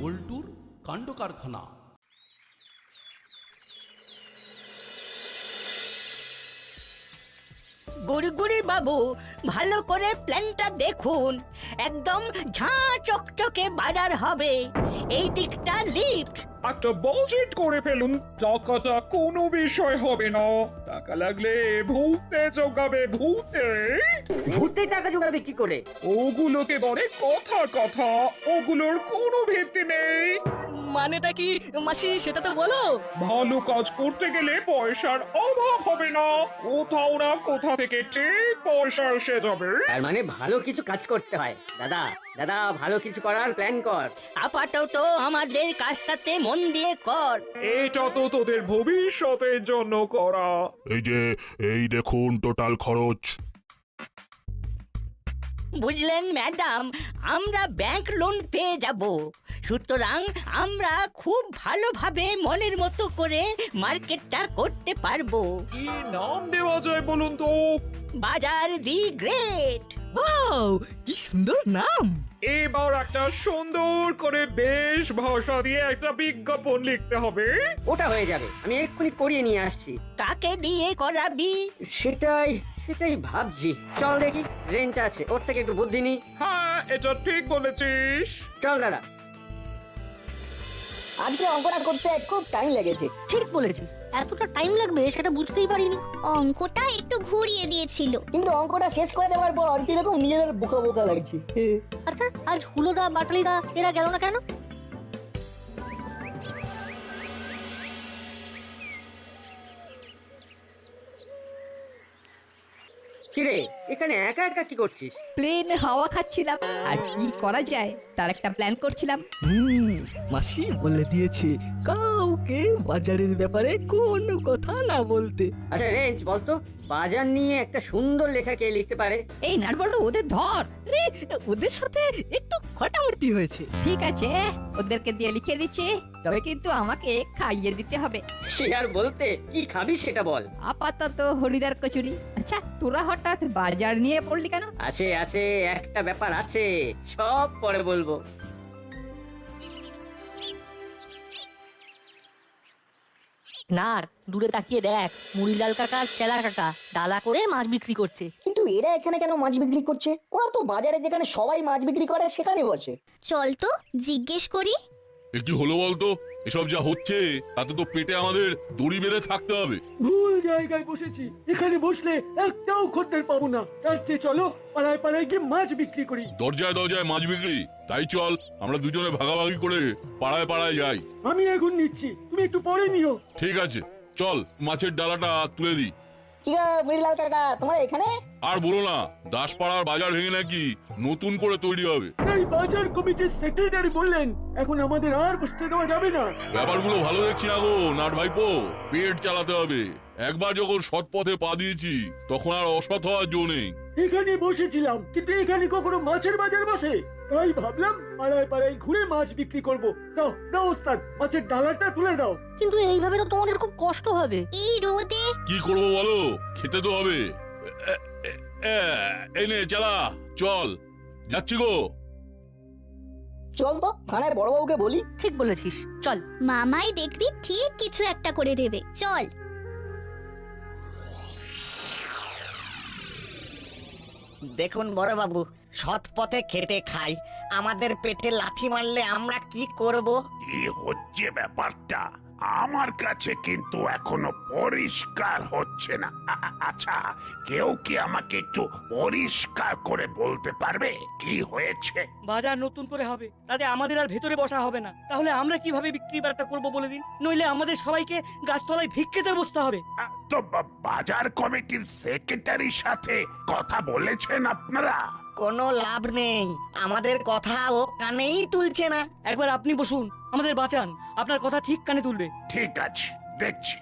বল্টুর কাণ্ড কারখানা গুড়গুড়ি বাবু, ভালো করে প্ল্যানটা দেখুন। একদম ঝাঁ চকচকে বাজার হবে। এই দিকটা লিফট একটা বাজেট করে ফেলুন। টাকাটা কোনো বিষয় হবে না। টাকা লাগলে ভূতে জোগাবে ভূতে। ভূতে টাকা জোগাবে কি করে? ওগুলোকে বলে কথা কথা। ওগুলোর কোনো ভিত্তি নেই। মানেটা কি মাসি সেটা তো বলো। ভালো কাজ করতে গেলে পয়সার অভাব হবে না। কোথাও না কোথা থেকে ঠিক পয়সা এসে যাবে। তার মানে ভালো কিছু কাজ করতে হয়। দাদা দাদা ভালো কিছু করার প্ল্যান কর। আপাতত আমাদের কাজটাতে মন দিয়ে কর। এটা তো তোদের ভবিষ্যতের জন্য করা। এই যে এই দেখুন টোটাল খরচ। বুঝলেন ম্যাডাম? আমরা ব্যাংক লোন পেয়ে যাব। সুতরাং আমরা খুব ভালোভাবে মনের মতো করে মার্কেটটা করতে পারব। কি নাম দেওয়া যায় বলুন তো? বাজার দি গ্রেট। ওয়াও কি সুন্দর নাম। এবার একটা সুন্দর করে বেশ ভাষা দিয়ে একটা বিজ্ঞাপন লিখতে হবে। ওটা হয়ে যাবে। আমি এক্ষুনি করিয়ে নিয়ে আসছি। কাকে দিয়ে করাবি? সেটাই সেটাই ভাবছি। চল দেখি রেঞ্জ আছে ওর থেকে একটু বুদ্ধি নি। হ্যাঁ এটা ঠিক বলেছিস। চল দাদা। আজকে অঙ্কটা করতে খুব টাইম লেগেছে। ঠিক বলেছিস এতটা টাইম লাগবে সেটা বুঝতেই পারিনি। অঙ্কটা একটু ঘুরিয়ে দিয়েছিল। কিন্তু অঙ্কটা শেষ করে দেওয়ার পর কীরকম নিজেদের বোকা বোকা লাগছে। আচ্ছা আজ হুলোদা বাটালিদা এরা গেল না কেন? কিরে এখানে একা একা কি করছিস? প্লেন হাওয়া খাচ্ছিলাম। আর কি করা যায় তার একটা প্ল্যান করছিলাম। হুম মাসি বলে দিয়েছে কাউকে বাজারের ব্যাপারে কোনো কথা না বলতে। আচ্ছা রেঞ্জ বলতো বাজার নিয়ে একটা সুন্দর লেখা কে লিখতে পারে? এই নাটবল্টু ওদের ধর। আরে, ওদের সাথে একটু খটামটি হয়েছে। ঠিক আছে ওদেরকে দিয়ে লিখে দিচ্ছি তবে কিন্তু আমাকে খাইয়ে দিতে হবে। সে আর বলতে কি খাবি সেটা বল। আপাতত হরিদার কচুরি। আচ্ছা তোরা হঠাৎ বাজার নিয়ে পড়লি কেন? আছে আছে একটা ব্যাপার আছে সব পরে বলব। না দূরে তাকিয়ে দেখ মুড়িলাল কাকা আর চেলা কাকা ডালা করে মাছ বিক্রি করছে। কিন্তু এরা এখানে কেন মাছ বিক্রি করছে? ওরা তো বাজারে যেখানে সবাই মাছ বিক্রি করে সেখানে বসে। চল তো জিজ্ঞেস করি। একটু হলো বলতো। এসব যা হচ্ছে তাতে তো পেটে আমাদের দড়ি বেঁধে থাকতে হবে। ভুল জায়গায় বসেছি। এখানে বসলে একটাও খদ্দের পাবো না। তার চেয়ে চলো পাড়ায় পাড়ায় গিয়ে মাছ বিক্রি করি। দরজায় দরজায় মাছ বিক্রি। তাই চল আমরা দুজনে ভাগাভাগি করে পাড়ায় পাড়ায় যাই। আমি এখন নিচ্ছি। তুমি একটু পরে নিও। ঠিক আছে চল মাছের ডালাটা তুলে দিই। কি গো কাকা তোমরা এখানে? আর বলো না দাসপাড়ার বাজার ভেঙে নাকি নতুন করে তৈরি হবে। এই বাজার কমিটির সেক্রেটারি বললেন এখন আমাদের আর বসতে দেওয়া যাবে না। ব্যাপারগুলো ভালো দেখছি না গো নাট ভাইপো পেট চালাতে হবে। একবার যখন সৎ পথে পা দিয়েছি তখন আর অসৎ হওয়ার জো নেই। এখানে বসেছিলাম কিন্তু এখানে কখনো মাছের বাজার বসে? তাই ভাবলাম পাড়ায় পাড়ায় ঘুরে মাছ বিক্রি করব। দাও দাও ওস্তাদ মাছের ডালাটা তুলে দাও। কিন্তু এইভাবে তো তোমাদের খুব কষ্ট হবে। এই রোদে? কি করব বলো? খেতে তো হবে। এ, এ, এ, এই নে চালা চল। যাচ্ছি গো। চল তো থানায় বড়বাবুকে বলি। ঠিক বলেছিস চল। মামাই দেখবি ঠিক কিছু একটা করে দেবে। চল। দেখুন বড়বাবু সৎ পথে খেটে খাই। আমাদের পেটে লাথি মারলে আমরা কি করব? কি হচ্ছে ব্যাপারটা? আমার কাছে কিন্তু এখনও পরিষ্কার হচ্ছে না। আচ্ছা কেউ কি আমাকে একটু পরিষ্কার করে বলতে পারবে কি হয়েছে? বাজার নতুন করে হবে তাতে আমাদের আর ভেতরে বসা হবে না। তাহলে আমরা কীভাবে বিক্রি বাট্টা করব বলে দিন? নইলে আমাদের সবাইকে গাছতলায় ভিক্ষেতে বসতে হবে। তো বাজার কমিটির সেক্রেটারির সাথে কথা বলেছেন আপনারা? কোনো লাভ নেই। আমাদের কথা ও কানেই তুলছে না। একবার আপনি বসুন আমাদের বাঁচান। আপনার কথা ঠিক কানে তুলবে। ঠিক আছে দেখছি।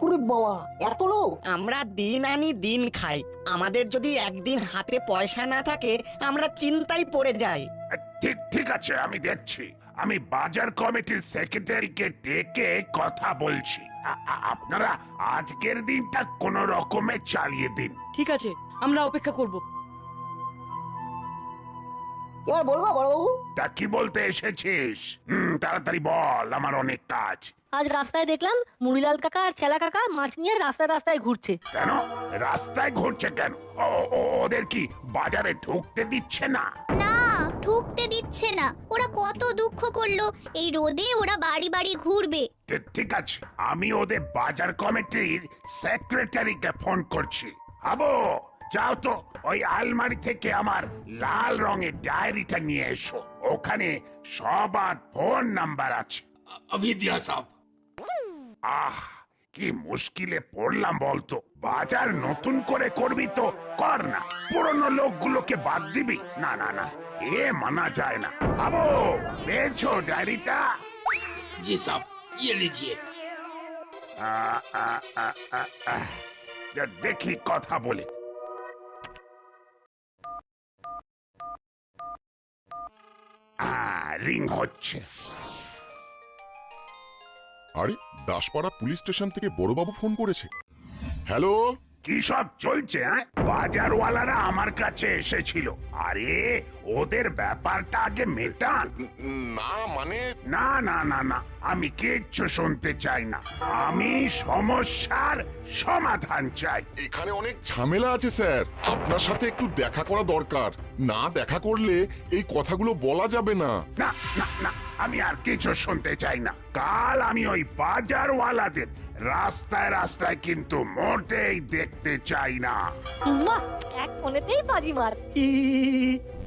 পুরো বাবা এত লোক? আমরা দিন আনি দিন খাই। আমাদের যদি একদিন হাতে পয়সা না থাকে আমরা চিন্তায় পড়ে যাই। ঠিক ঠিক আছে আমি দেখছি। আমি বাজার কমিটির সেক্রেটারিকে ডেকে কথা বলছি। আ- আ- আপনারা আজকের দিনটা কোন রকমে চালিয়ে দিন। ঠিক আছে আমরা অপেক্ষা করব। এবার বলব বড়বাবু? তা কি বলতে এসেছিস? হুম তাড়াতাড়ি বল আমার অনেক কাজ। আজ রাস্তায় দেখলাম মুড়িলাল কাকা আর চেলা কাকা মাছ নিয়ে রাস্তায় রাস্তায় ঘুরছে। কেন? রাস্তায় ঘুরছে কেন? ও- ও- ওদের কি বাজারে ঢুকতে দিচ্ছে না? না ঢুকতে দিচ্ছে না। ওরা কত দুঃখ করল। এই রোদে ওরা বাড়ি বাড়ি ঘুরবে। তে- ঠিক আছে আমি ওদের বাজার কমিটির সেক্রেটারিকে ফোন করছি। আবো যাও তো ওই আলমারি থেকে আমার লাল রঙের ডায়েরিটা নিয়ে এসো ওখানে সবার ফোন নাম্বার আছে अभी दिया साहब আহ কি মুশকিলে পড়লাম বলতো বাজার নতুন করে করবি তো কর না পুরনো লোকগুলোকে বাদ দিবি না না না এ মানা যায় না আবো পেয়েছো ডায়েরিটা जी साहब ये लीजिए আ, আ, আ, আ, আ। দেখি কথা বলে রিং হচ্ছে। আরে দাসপাড়া পুলিশ স্টেশন থেকে বড়বাবু ফোন করেছে। হ্যালো? কি সব চলছে হ্যাঁ? বাজারওয়ালারা আমার কাছে এসেছিল। আরে ওদের ব্যাপারটা আগে মেটান। না মানে না না না না। আমি কিচ্ছু শুনতে চাই না। আমি সমস্যার সমাধান চাই। এখানে অনেক ঝামেলা আছে স্যার। আপনার সাথে একটু দেখা করা দরকার। না দেখা করলে এই কথাগুলো বলা যাবে না। না না না আমি আর কিছু শুনতে চাই না। কাল আমি ওই বাজারওয়ালাদের রাস্তায় রাস্তায় কিন্তু মোটেই দেখতে চাই না। এক ফোনেতেই বাজি মার।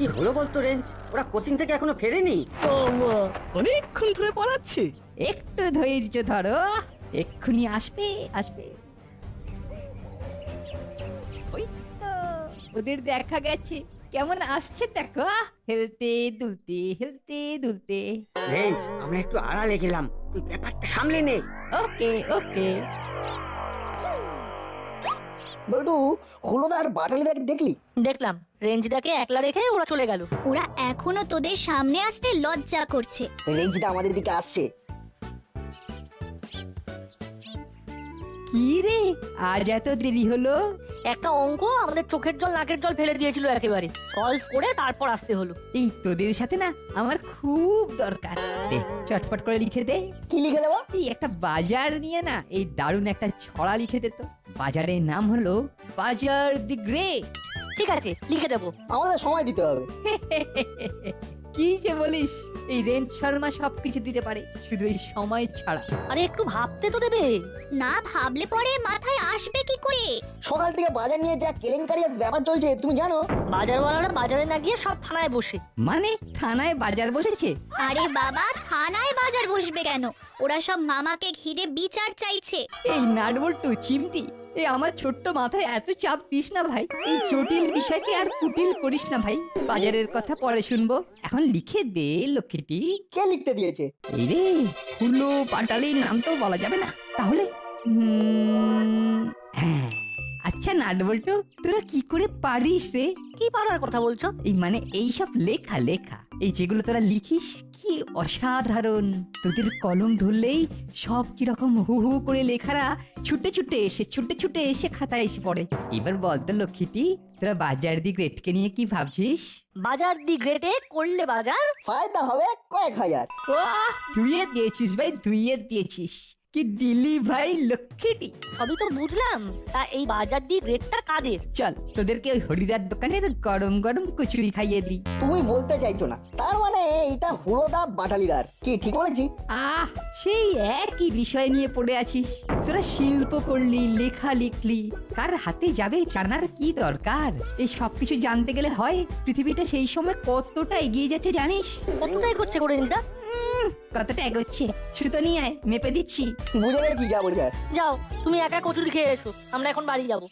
কি হলো বলতো রেঞ্জ? ওরা কোচিং থেকে এখনও ফেরেনি? অনেকক্ষণ ধরে পড়াচ্ছে। একটু ধৈর্য ধরো এক্ষুনি আসবে আসবে। ওই তো ওদের দেখা গেছে। কেমন আসছে দেখো হেলতে দুলতে হেলতে দুলতে। রেঞ্জ আমরা একটু আড়ালে গেলাম। তুই ব্যাপারটা সামলে নে। ওকে ওকে। বল্টু হুলোদার বাটালিদার দেখলি? দেখলাম। রেঞ্জদাকে একলা রেখে ওরা চলে গেল। ওরা এখনও তোদের সামনে আসতে লজ্জা করছে। রেঞ্জদা আমাদের দিকে আসছে। কি রে? আজ এত দেরি হলো? একটা অঙ্ক আমাদের চোখের জল নাকের জল ফেলে দিয়েছিল একেবারে। সলভ করে তারপর আসতে হলো। এই তোদের সাথে না আমার খুব দরকার। দে, চটপট করে লিখে দে। কি লিখে দেবো? এই একটা বাজার নিয়ে না এই দারুণ একটা ছড়া লিখে দে তো। বাজারের নাম হলো বাজার দি গ্রেট। ঠিক আছে লিখে দেবো। আমাদের সময় দিতে হবে। কি যে বলিস? এই রেঞ্জ শর্মা সব কিছু দিতে পারে শুধু এই সময় ছাড়া। আরে একটু ভাবতে তো দেবে। না ভাবলে পরে মাথায় আসবে কি করে? সকাল থেকে বাজার নিয়ে যা কেলেঙ্কারি ব্যাপার চলছে তুমি জানো? বাজারওয়ালারা বাজারে না গিয়ে সব থানায় বসে। মানে থানায় বাজার বসেছে? আরে বাবা থানায় বাজার বসবে কেন? ওরা সব মামাকে ঘিরে বিচার চাইছে। এই নাটবল্টু চিমটি এই আমার ছোট্ট মাথায় এত চাপ দিস না ভাই। এই জটিল বিষয়কে আর কুটিল করিস না ভাই। বাজারের কথা পরে শুনব। এখন লিখে দে লক্ষ্মীটি। কে লিখতে দিয়েছে? এই রে হুলো পাটালির নাম তো বলা যাবে না। তাহলে? উম, হ্যাঁ। আচ্ছা নাটবল্টু তোরা কি করে পারিস রে? কি পারার কথা বলছো? এই মানে এইসব লেখা লেখা। এই যেগুলো তোরা লিখিস কি অসাধারণ। তোদের কলম ধরলেই সব কীরকম হু হু করে লেখারা ছুটে ছুটে এসে ছুটে ছুটে এসে খাতায় এসে পড়ে। এবার বল তো লক্ষ্মীটি তোরা বাজার দি গ্রেটকে নিয়ে কি ভাবছিস? বাজার দি গ্রেটে করলে বাজার? ফায়দা হবে কয়েক হাজার। ধুইয়ে দিয়েছিস ভাই ধুইয়ে দিয়েছিস। কি দিলি ভাই লক্ষ্মীটি সবই তো বুঝলাম তা এই বাজার দি গ্রেটটা কাদের চল তোদেরকে ওই হরিদার দোকানের গরম গরম কচুরি খাইয়ে দিই তুমি বলতে চাইছো না তার মানে এটা হুলোদা বাটালিদার কি ঠিক বলেছি আহ সেই একই বিষয় নিয়ে পড়ে আছিস তোরা শিল্প করলি লেখা লিখলি কার হাতে যাবে জানার কি দরকার এই সবকিছু জানতে গেলে হয় পৃথিবীটা সেই সময় কতটা এগিয়ে যাচ্ছে জানিস কতটাই করছে করে উম, কতটা এগোচ্ছে। সুতো নিয়ে আয় মেপে দিচ্ছি। বুঝে গেছি যা যাও তুমি একা কচুরি খেয়ে এসো আমরা এখন বাড়ি যাব।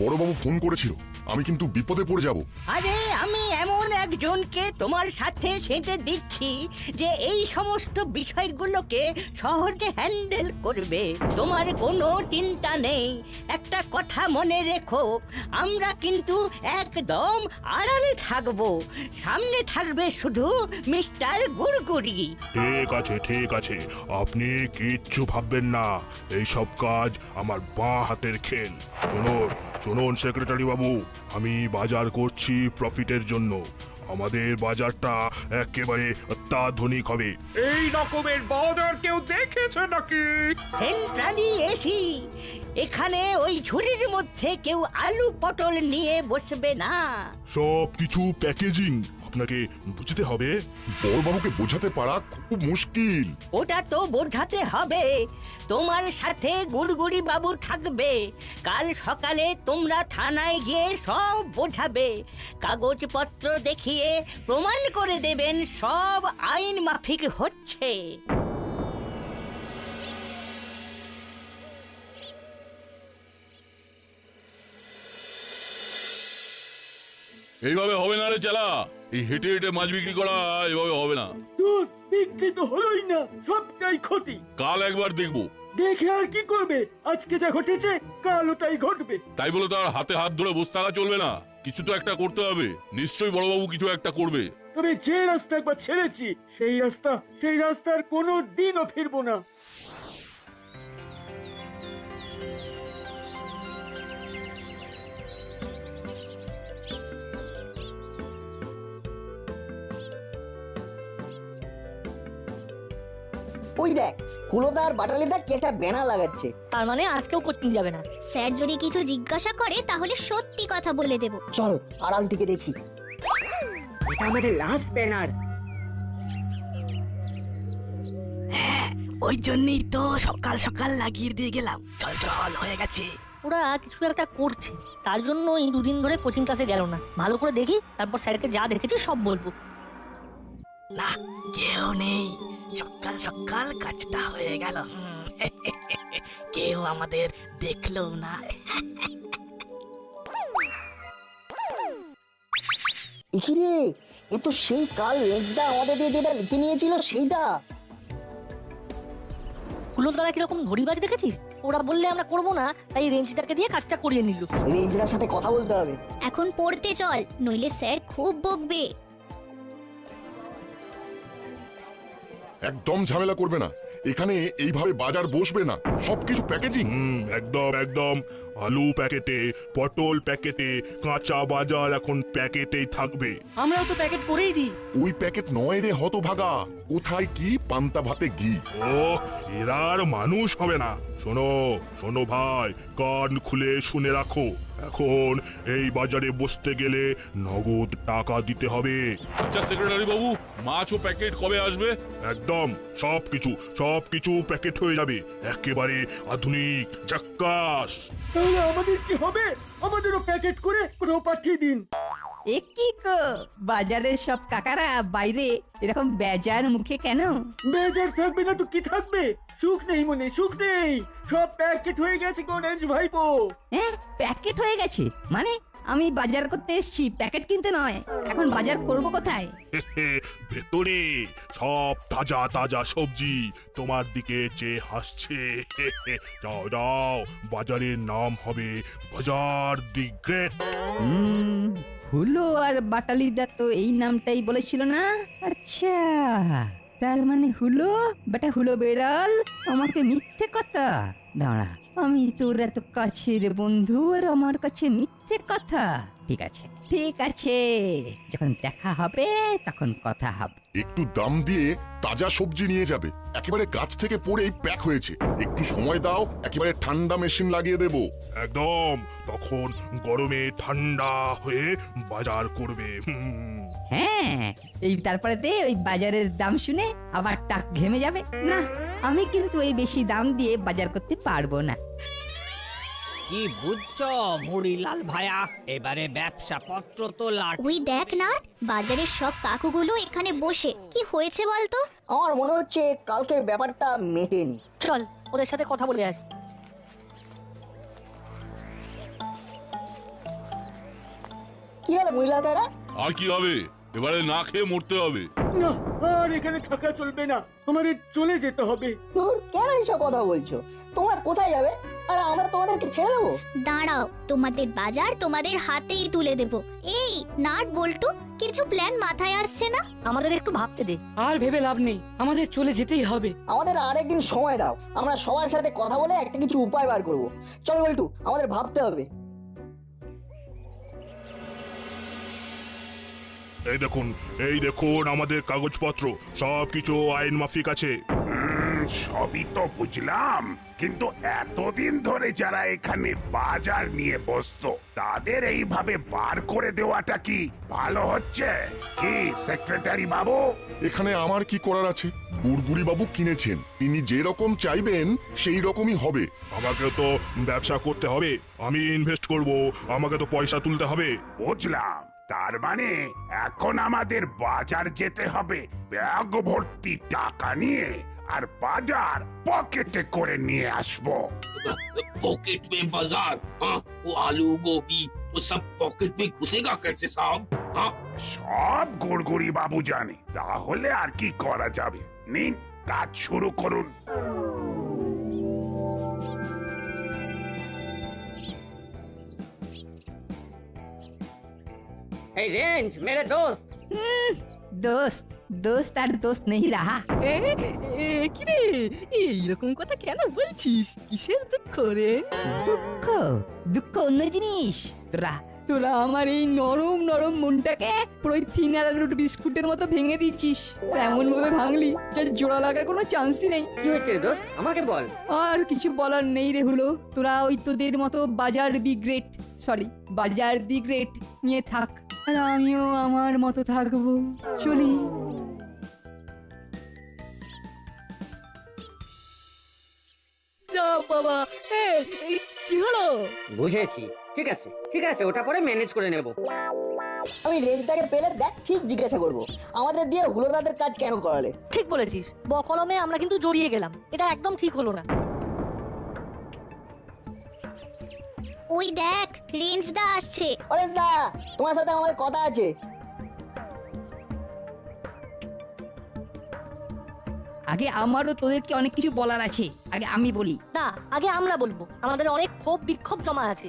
বড়বাবু ফোন করেছিল। আমি কিন্তু বিপদে পড়ে যাব। আরে আমি এমন একজনকে তোমার সাথে সেঁটে দিচ্ছি যে এই সমস্ত বিষয়গুলোকে সহজে হ্যান্ডেল করবে। তোমার কোনো চিন্তা নেই। একটা কথা মনে রেখো আমরা কিন্তু একদম আড়ালে থাকব। সামনে থাকবে শুধু মিস্টার গুড়গুড়ি। ঠিক আছে ঠিক আছে। আপনি কিচ্ছু ভাববেন না। এই সব কাজ আমার বাঁ হাতের খেল। শুনুন শুনুন সেক্রেটারি বাবু আমি বাজার করছি প্রফিটের জন্য। আমাদের বাজারটা একেবারে অত্যাধুনিক হবে। এই রকমের বাজার কেউ দেখেছে নাকি? Centrally AC. এখানে ওই ঝুড়ির মধ্যে কেউ আলু পটল নিয়ে বসবে না। সব কিছু প্যাকেজিং। আপনাকে বুঝতে হবে বড়বাবুকে বোঝাতে পারা খুব মুশকিল। ওটা তো বোঝাতে হবে। তোমার সাথে গুড়গুড়ি বাবু থাকবে। কাল সকালে তোমরা থানায় গিয়ে সব বোঝাবে। কাগজপত্র দেখিয়ে প্রমাণ করে দেবেন সব আইন মাফিক হচ্ছে। এইভাবে হবে না রে চালা। এই হেঁটে হেঁটে মাছ বিক্রি করা এভাবে হবে না। তোর বিক্রি তো হলোই না সবটাই ক্ষতি। কাল একবার দেখব। দেখে আর কি করবে? আজকে যা ঘটেছে কাল ওটাই ঘটবে। তাই বলে তো আর হাতে হাত ধরে বসে থাকা চলবে না। কিছু তো একটা করতে হবে। নিশ্চয়ই বড়বাবু কিছু একটা করবে। তবে যে রাস্তা একবার ছেড়েছি সেই রাস্তা সেই রাস্তার কোনো দিনও ফিরবো না। ওই দেখ হুলোদার বাটালিদা কি একটা ব্যানা লাগাচ্ছে। তার মানে আজকেও কোচিং যাবে না। স্যার যদি কিছু জিজ্ঞাসা করে তাহলে সত্যি কথা বলে দেব। চল আড়াল থেকে দেখি। এটা আমাদের লাস্ট ব্যানার ওই জন্যই তো সকাল সকাল লাগিয়ে দিয়ে গেলাম। চল চল হয়ে গেছে। ওরা কিছু একটা করছে তার জন্য এই দুদিন ধরে কোচিং ক্লাসে গেল না। ভালো করে দেখি তারপর স্যারকে যা দেখেছি সব বলব। না কেউ নেই। সকাল সকাল কাজটা হয়ে গেল। কেউ আমাদের দেখল না। ইখিরে এ তো সেই কাল রেঞ্জদা আমাদের দিয়ে যেটা লিখে নিয়েছিল সেইটা। হুলোর দ্বারা কীরকম ধরিবাজ দেখেছিস? ওরা বললে আমরা করব না তাই রেঞ্জিদারকে দিয়ে কাজটা করিয়ে নিল। রেঞ্জদার সাথে কথা বলতে হবে। এখন পড়তে চল নইলে স্যার খুব বকবে। একদম ঝামেলা করবে না। এখানে এইভাবে বাজার বসবে না। সবকিছু প্যাকেজিং হুম একদম একদম। আলু প্যাকেটে পটল প্যাকেটে কাঁচা বাজার এখন প্যাকেটেই থাকবে। আমরাও তো প্যাকেট করেই দিই। ওই প্যাকেট নয় রে হতভাগা। কোথায় কি পান্তা ভাতে ঘি। ও এরা আর মানুষ হবে না। শোনো শোনো ভাই কান খুলে শুনে রাখো। এখন এই বাজারে বসতে গেলে নগদ টাকা দিতে হবে। আচ্ছা সেক্রেটারি বাবু মাছ ও প্যাকেট কবে আসবে? একদম সব কিছু সব কিছু প্যাকেট হয়ে যাবে। একেবারে আধুনিক জাক্কাস তাহলে আমাদের কি হবে? আমাদেরও প্যাকেট করে কোথাও পাঠিয়ে দিন। এ কি কো বাজারের সব কাকারা বাইরে এরকম বেজার মুখে কেন? বেজার থাকবে না তো কি থাকবে? সুখ নেই মনে সুখ নেই। সব প্যাকেট হয়ে গেছে গণেশ ভাইপো। হ্যাঁ প্যাকেট হয়ে গেছে? মানে? আমি বাজার করতে এসেছি প্যাকেট কিনতে নয়। এখন বাজার করব কোথায়? ভেতরে। সব তাজা তাজা সবজি তোমার দিকে চেয়ে হাসছে। যাও যাও বাজারের নাম হবে বাজার দি গ্রেট। হুলো আর বাটালিদা তো এই নামটাই বলেছিল না? আচ্ছা। তার মানে হুলো? বেটা হুলো বেড়াল, আমাকে মিথ্যে কথা। দাঁড়া, আমি তোর এত কাছের বন্ধু আর আমার কাছে মিথ্যে কথা। ঠিক আছে। ঠিক আছে। যখন দেখা হবে তখন কথা হবে। একটু দাম দিয়ে তাজা সবজি নিয়ে যাবে। একেবারে গাছ থেকে পড়েই প্যাক হয়েছে। একটু সময় দাও একেবারে ঠান্ডা মেশিন লাগিয়ে দেবো। একদম তখন গরমে ঠান্ডা হয়ে বাজার করবে। হুম। হ্যাঁ এই তারপরে দে ওই বাজারের দাম শুনে আবার টাক ঘেমে যাবে। না আমি কিন্তু এই বেশি দাম দিয়ে বাজার করতে পারব না। কি বুঝছ মুড়িলাল ভায়া? এবারে ব্যবসা পত্র তো লাট ওই দেখ না বাজারের সব কাকুগুলো এখানে বসে। কি হয়েছে বলতো? আমার মনে হচ্ছে কালকের ব্যাপারটা মেটেনি। চল ওদের সাথে কথা বলে আসি। কি হলো মহিলা দাদা? আর কি হবে? এবারে না খেয়ে মরতে হবে। না আর এখানে থাকা চলবে না। আমাদের চলে যেতে হবে। ধুর কেন এইসব কথা বলছো? তোমরা কোথায় যাবে? আর আমরা তোমাদেরকে ছেড়ে দেবো? দাঁড়াও তোমাদের বাজার তোমাদের হাতেই তুলে দেব। এই নাট বল্টু কিছু প্ল্যান মাথায় আসছে না? আমাদের একটু ভাবতে দে। আর ভেবে লাভ নেই আমাদের চলে যেতেই হবে। আমাদের আরেকদিন সময় দাও আমরা সবার সাথে কথা বলে একটা কিছু উপায় বার করব। চল বল্টু আমাদের ভাবতে হবে। এই দেখুন এই দেখুন আমাদের কাগজপত্র সব কিছু আইন মাফিক আছে। সবই তো বুঝলাম। কিন্তু এতদিন ধরে যারা এখানে বাজার নিয়ে বসতো তাদের এইভাবে বার করে দেওয়াটা কি ভালো হচ্ছে? কি সেক্রেটারি বাবু? এখানে আমার কি করার আছে? গুড়গুড়ি বাবু কিনেছেন। তিনি যে রকম চাইবেন সেই রকমই হবে। আমাকে তো ব্যবসা করতে হবে। আমি ইনভেস্ট করব। আমাকে তো পয়সা তুলতে হবে। বুঝলাম। তার মানে এখন আমাদের বাজার যেতে হবে। ব্যাগ ভর্তি টাকা নিয়ে। আর বাজার পকেটে করে নিয়ে আসবো पॉकेट में बाजार हाँ वो आलू गोभी वो सब पॉकेट में घुसेगा कैसे साहब हाँ সব গুড়গুড়ি বাবু জানে তাহলে আর কি করা যাবে নিন কাজ শুরু করুন এই রেঞ্জ মেরে দোস্ত দোস্ত দোস্ত আর দোস্ত নেই রাহা। কিরে? এইরকম কথা কেন বলছিস? কিসের দুঃখ রে? দুঃখ? দুঃখ অন্য জিনিস। তোরা তোরা আমার এই নরম নরম মনটাকে পুরো থিন রুট বিস্কুটের মতো ভেঙে দিচ্ছিস। এমন ভাবে ভাঙলি যে জোড়া লাগার কোনো চান্সই নেই। কি হচ্ছে রে দোস্ত? আমাকে বল। আর কিছু বলার নেই রে হলো। তোরা ওই তোদের মতো বাজার বি গ্রেট সরি বাজার দি গ্রেট নিয়ে থাক। আর আমিও আমার মতো থাকব। চলি। বাবা। এই কি হলো? বুঝেছি। ঠিক আছে ঠিক আছে ওটা পরে ম্যানেজ করে নেব। আমি রেঞ্জটাকে পেলে দেখ ঠিক জিজ্ঞাসা করব। আমাদের দিয়ে হুলোদাদের কাজ কেন করালে? ঠিক বলেছিস। বকলমে আমরা কিন্তু জড়িয়ে গেলাম। এটা একদম ঠিক হলো না। ওই দেখ রেঞ্জ দা আসছে। অরেঞ্জ দা তোমার সাথে আমার কথা আছে। আগে আমারও তোদেরকে অনেক কিছু বলার আছে। আগে আমি বলি। না আগে আমরা বলব। আমাদের অনেক ক্ষোভ বিক্ষোভ জমা আছে।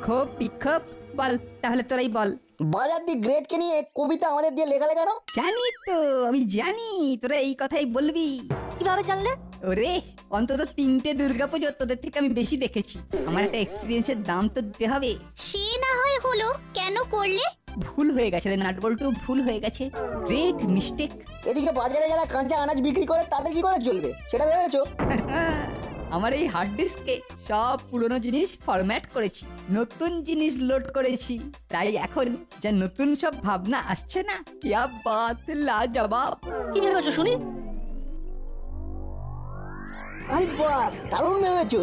ক্ষোভ বিক্ষোভ? বল তাহলে তোরাই বল। বাজার দি গ্রেটকে নিয়ে কবিতা আমাদের দিয়ে লেখালে কেন? জানি তো আমি জানি তোরা এই কথাই বলবি। কীভাবে জানলে? ওরে অন্তত তিনটে দুর্গাপুজো তোদের থেকে আমি বেশি দেখেছি। আমার একটা এক্সপিরিয়েন্সের দাম তো দিতে হবে। সে না হয় হলো কেন করলে? ভুল হয়ে গেছে রে নাটবল্টু ভুল হয়ে গেছে। গ্রেট মিস্টেক এদিকে বাজারে যারা কাঁচা আনাজ বিক্রি করে তাদের কি করে চলবে? সেটা ভেবেছো আমার এই হার্ড ডিস্কে সব পুরনো জিনিস ফরম্যাট করেছি নতুন জিনিস লোড করেছি। তাই এখন যা নতুন সব ভাবনা আসছে না কি বাত লাজবাব। কি ভেবেছো শুনি? আরে বাস দারুণ ভেবেছো।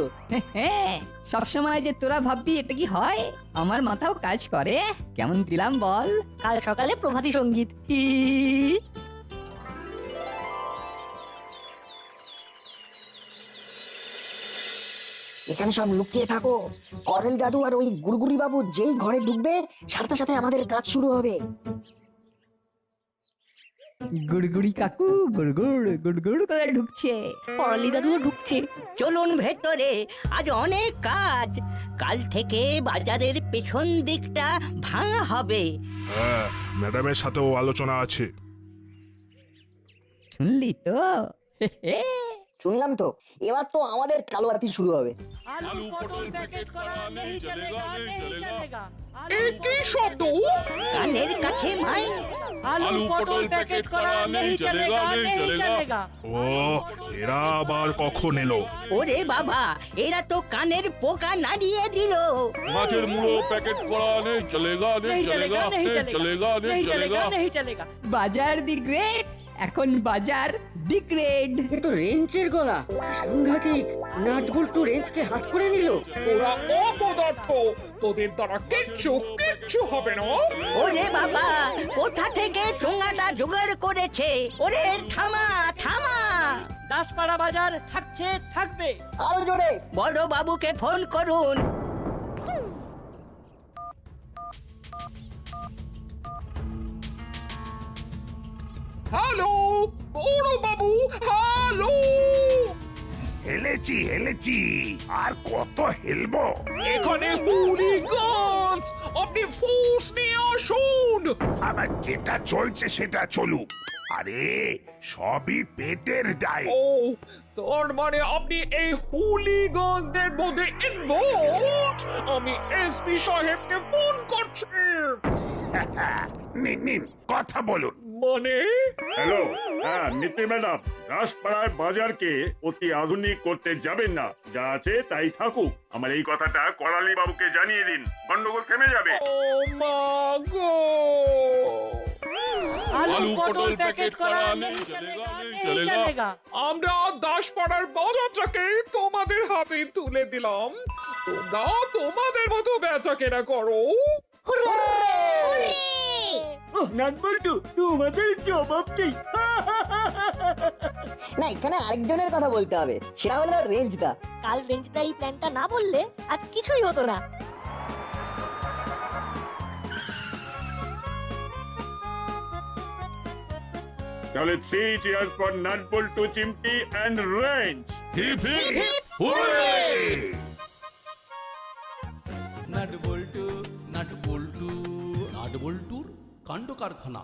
সবসময় যে তোরা ভাববি এটা কি হয়? আমার মাথাও কাজ করে। কেমন দিলাম বল। কাল সকালে প্রভাতী সংগীত। এখানে সব লুকিয়ে থাকো। করেল দাদু আর ওই গুড়গুড়ি বাবু যেই ঘরে ঢুকবে সাথে সাথে আমাদের কাজ শুরু হবে। গুড়গুড়ি কাকু গুড়গুড় গুড়গুড় করে ঢুকছে। পড়ালি দাদুও ঢুকছে। চলুন ভেতরে আজ অনেক কাজ। কাল থেকে বাজারের পেছন দিকটা ভাঙা হবে। হ্যাঁ ম্যাডামের সাথেও আলোচনা আছে। শুনলি তো? শুনলাম তো এবার তো আমাদের কালোয়াতি শুরু হবে আলু পটল প্যাকেট করা নেই চলেগা নেই চলেগা এই কি শব্দ কানের কাছে মাই আলু পটল প্যাকেট করা নেই চলেগা নেই চলেগা ও এরা আবার কখন এলো ওরে বাবা এরা তো কানের পোকা নাড়িয়ে দিল মাছের মুড়ো প্যাকেট করা নেই চলেগা নেই চলেগা নেই চলেগা নেই চলেগা নেই চলেগা বাজার দি গ্রেট এখন বাজার দি গ্রেড এ তো রেঞ্চের গলা। সাংঘাতিক। নাট বল্টু রেঞ্জকে হাত করে নিল। ওরা অপদার্থ। তোদের দ্বারা কিচ্ছু কিচ্ছু হবে না। ওরে বাবা কোথা থেকে ঠোঙাটা জোগাড় করেছে? ওরে থামা থামা। দাসপাড়া বাজার থাকছে থাকবে। আরও জোরে বড় বাবুকে ফোন করুন। হ্যালো বড় বাবু হ্যালো হেলেছি হেলেছি আর কত হেলবো? এখানে হুলিগানস আপনি ফোর্স নিয়ে আসুন। আবার যেটা চলছে সেটা চলুক। আরে সবই পেটের দায় ও তার মানে আপনি এই হুলিগানসদের মধ্যে ইনভলভড আমি এসপি সাহেবকে ফোন করছি। নিন নিন কথা বলুন। মানে? হ্যালো হ্যাঁ নীতি ম্যাডাম দাসপাড়ার বাজারকে অতি আধুনিক করতে যাবেন না। যা আছে তাই থাকুক। আমার এই কথাটা করালি বাবুকে জানিয়ে দিন। গন্ডগোল থেমে যাবে। ও মা গো! আলু পটল প্যাকেট করা নেই চলেগা নেই চলেগা আমরা দাসপাড়ার বাজারটাকে তোমাদের হাতে তুলে দিলাম। তোমরা তোমাদের মতো বেচা কেনা করো নাটবল্টু তোমাদের জবাব কি না এখানে আরেকজনের কথা বলতে হবে। সেটা হলো রেঞ্জদা। কাল রেঞ্জদা এই প্ল্যানটা না বললে আজ কিছুই হতো না। তাহলে থ্রি চেয়ার্স ফর নাটবল টু চিমটি and wrench. Hip hip hurray nut Boltu nut বল্টু নাট বল্টুর কাণ্ড কারখানা